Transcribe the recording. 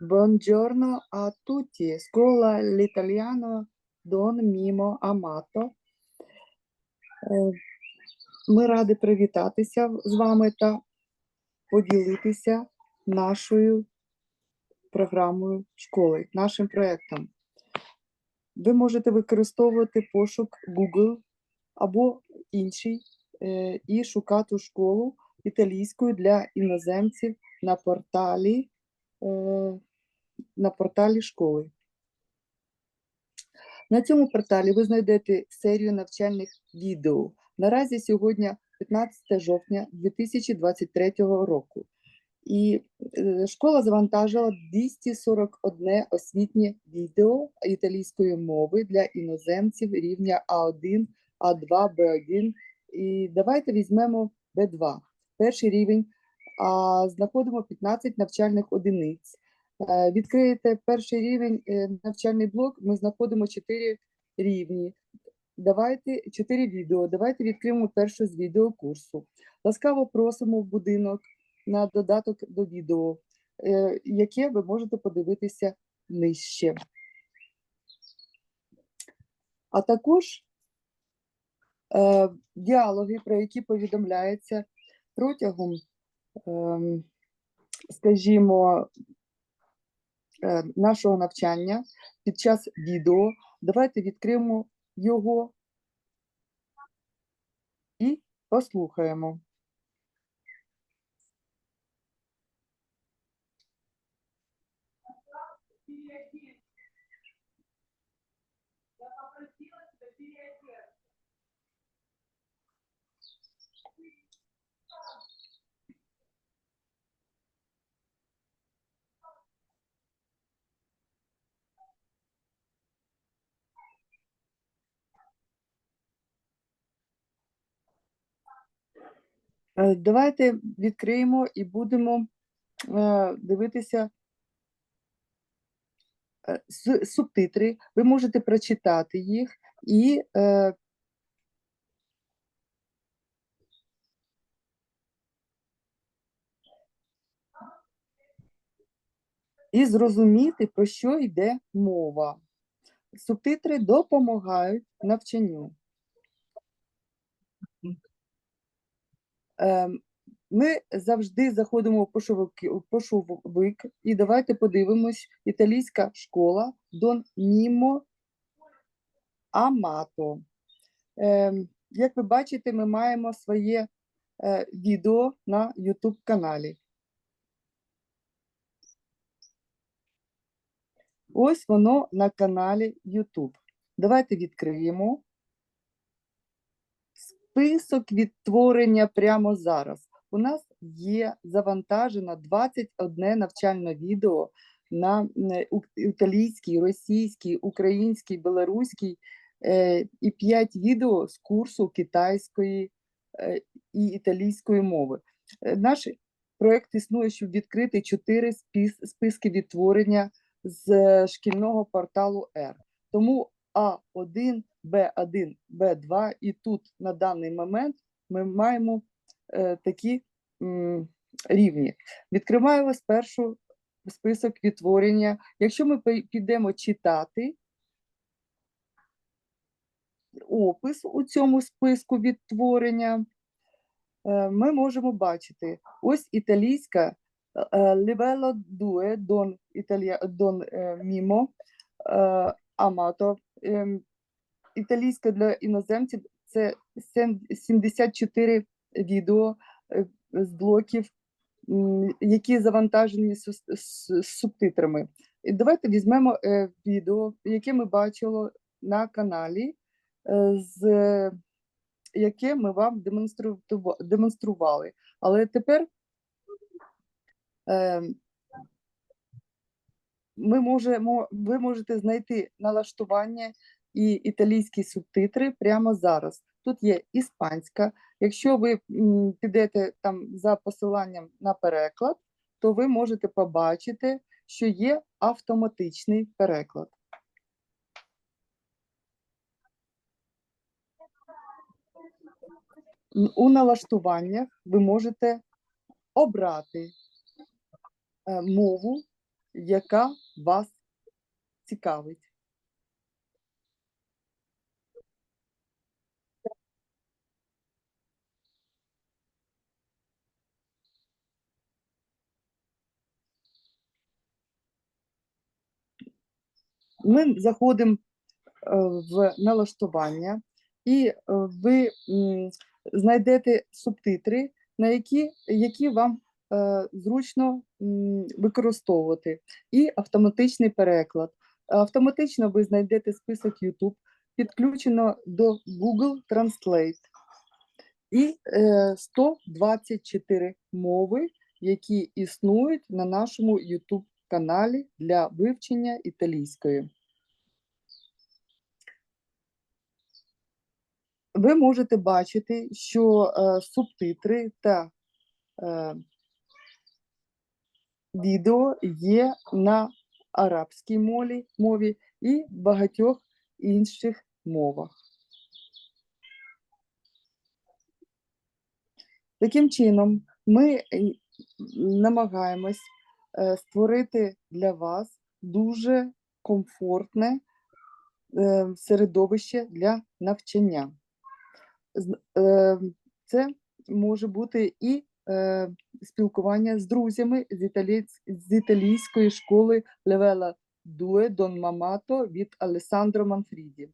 Buongiorno a tutti. Scuola l'italiano Don Мімо Амато. Ми раді привітатися з вами та поділитися нашою програмою школи, нашим проєктом. Ви можете використовувати пошук Google або інший е, і шукати школу італійською для іноземців на порталі, е, на порталі школи. На цьому порталі ви знайдете серію навчальних відео. Наразі сьогодні 15 жовтня 2023 року. І е, школа завантажила 241 освітнє відео італійської мови для іноземців рівня А1, А2, Б1. І давайте візьмемо Б2, перший рівень, знаходимо 15 навчальних одиниць. Е, Відкриєте перший рівень е, навчальний блок, ми знаходимо 4 рівні. Давайте 4 відео. Давайте відкриємо перше з відеокурсу. Ласкаво просимо в будинок на додаток до відео, е, яке ви можете подивитися нижче. А також діалоги, про які повідомляється протягом, скажімо, е, нашого навчання під час відео. Давайте відкриємо його і послухаємо. Давайте відкриємо і будемо е, дивитися е, субтитри. Ви можете прочитати їх і е, і зрозуміти, про що йде мова. Субтитри допомагають навчанню. Ем, Ми завжди заходимо в пошовик і давайте подивимось італійська школа Дон Німо Амато. Ем, Як ви бачите, ми маємо своє е, відео на YouTube каналі. Ось воно на каналі YouTube. Давайте відкриємо. Список відтворення прямо зараз. У нас є завантажено 21 навчальне відео на італійській, російській, українській, білоруській е, і 5 відео з курсу китайської е, і італійської мови. Е, Наш проєкт існує, щоб відкрити 4 спис- списки відтворення з шкільного порталу R. Тому А1, Б1, Б2 і тут на даний момент ми маємо е, такі м, рівні. Відкриваємо спершу список відтворення. Якщо ми підемо читати опис у цьому списку відтворення, е, ми можемо бачити ось італійська е, livello 2 don, Italia, don е, Mimo е, Amato. Італійська для іноземців це сем- 74 відео е, з блоків, які завантажені з, субтитрами. І давайте візьмемо е, відео, яке ми бачили на каналі, е, з, яке ми вам демонструва- демонстрували. Але тепер ми можемо, ви можете знайти налаштування і італійські субтитри прямо зараз. Тут є іспанська. Якщо ви підете там за посиланням на переклад, то ви можете побачити, що є автоматичний переклад. У налаштуваннях ви можете обрати е, мову, яка вас цікавить. Ми заходимо е, в налаштування, і е, ви знайдете субтитри, на які, які вам е, зручно використовувати, і автоматичний переклад. Автоматично ви знайдете список YouTube, підключено до Google Translate. І е, 124 мови, які існують на нашому YouTube каналі для вивчення італійської. Ви можете бачити, що е, субтитри та е, відео є на арабській мові, мові і багатьох інших мовах. Таким чином, ми намагаємось створити для вас дуже комфортне е, середовище для навчання. Е, Це може бути і е, спілкування з друзями з, італійсь- з італійської школи Левела Дуе Дон Мамато від Алесандро Манфріді.